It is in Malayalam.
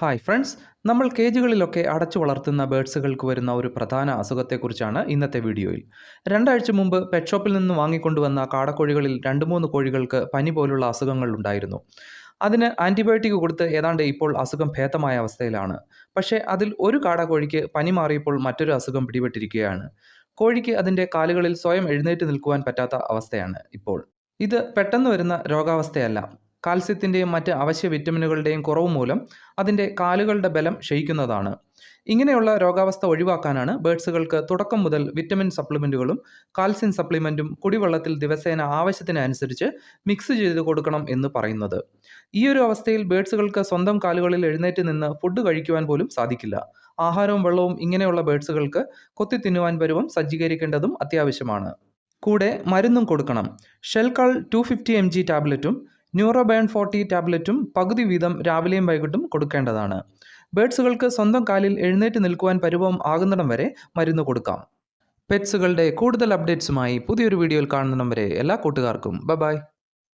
ഹായ് ഫ്രണ്ട്സ് നമ്മൾ കേജുകളിലൊക്കെ അടച്ചു വളർത്തുന്ന ബേഡ്സുകൾക്ക് വരുന്ന ഒരു പ്രധാന അസുഖത്തെക്കുറിച്ചാണ് ഇന്നത്തെ വീഡിയോയിൽ. രണ്ടാഴ്ച മുമ്പ് പെറ്റ് ഷോപ്പിൽ നിന്ന് വാങ്ങിക്കൊണ്ടുവന്ന കാടക്കോഴികളിൽ രണ്ട് മൂന്ന് കോഴികൾക്ക് പനി പോലുള്ള അസുഖങ്ങൾ ഉണ്ടായിരുന്നു. അതിന് ആന്റിബയോട്ടിക് കൊടുത്ത് ഏതാണ്ട് ഇപ്പോൾ അസുഖം ഭേദമായ അവസ്ഥയിലാണ്. പക്ഷേ അതിൽ ഒരു കാടക്കോഴിക്ക് പനി മാറിയപ്പോൾ മറ്റൊരു അസുഖം പിടിപെട്ടിരിക്കുകയാണ്. കോഴിക്ക് അതിന്റെ കാലുകളിൽ സ്വയം എഴുന്നേറ്റ് നിൽക്കുവാൻ പറ്റാത്ത അവസ്ഥയാണ് ഇപ്പോൾ. ഇത് പെട്ടെന്ന് വരുന്ന രോഗാവസ്ഥയല്ല. കാൽസ്യത്തിന്റെയും മറ്റ് അവശ്യ വിറ്റമിനുകളുടെയും കുറവ് മൂലം അതിന്റെ കാലുകളുടെ ബലം ക്ഷയിക്കുന്നതാണ്. ഇങ്ങനെയുള്ള രോഗാവസ്ഥ ഒഴിവാക്കാനാണ് ബേഡ്സുകൾക്ക് തുടക്കം മുതൽ വിറ്റമിൻ സപ്ലിമെന്റുകളും കാൽസ്യം സപ്ലിമെന്റും കുടിവെള്ളത്തിൽ ദിവസേന ആവശ്യത്തിനനുസരിച്ച് മിക്സ് ചെയ്ത് കൊടുക്കണം എന്ന് പറയുന്നത്. ഈ ഒരു അവസ്ഥയിൽ ബേഡ്സുകൾക്ക് സ്വന്തം കാലുകളിൽ എഴുന്നേറ്റ് നിന്ന് ഫുഡ് കഴിക്കുവാൻ പോലും സാധിക്കില്ല. ആഹാരവും വെള്ളവും ഇങ്ങനെയുള്ള ബേഡ്സുകൾക്ക് കൊത്തി തിന്നുവാൻ പരുവം സജ്ജീകരിക്കേണ്ടതും അത്യാവശ്യമാണ്. കൂടെ മരുന്നും കൊടുക്കണം. Shelcal two fifty M G ടാബ്ലറ്റും Neurobion forty ടാബ്ലറ്റും പകുതി വീതം രാവിലെയും വൈകിട്ടും കൊടുക്കേണ്ടതാണ്. ബേഡ്സുകൾക്ക് സ്വന്തം കാലിൽ എഴുന്നേറ്റ് നിൽക്കുവാൻ പരിഭവം ആകുന്നിടം വരെ മരുന്ന് കൊടുക്കാം. പെറ്റ്സുകളുടെ കൂടുതൽ അപ്ഡേറ്റ്സുമായി പുതിയൊരു വീഡിയോയിൽ കാണുന്നിടം വരെ എല്ലാ കൂട്ടുകാർക്കും ബ ബൈ.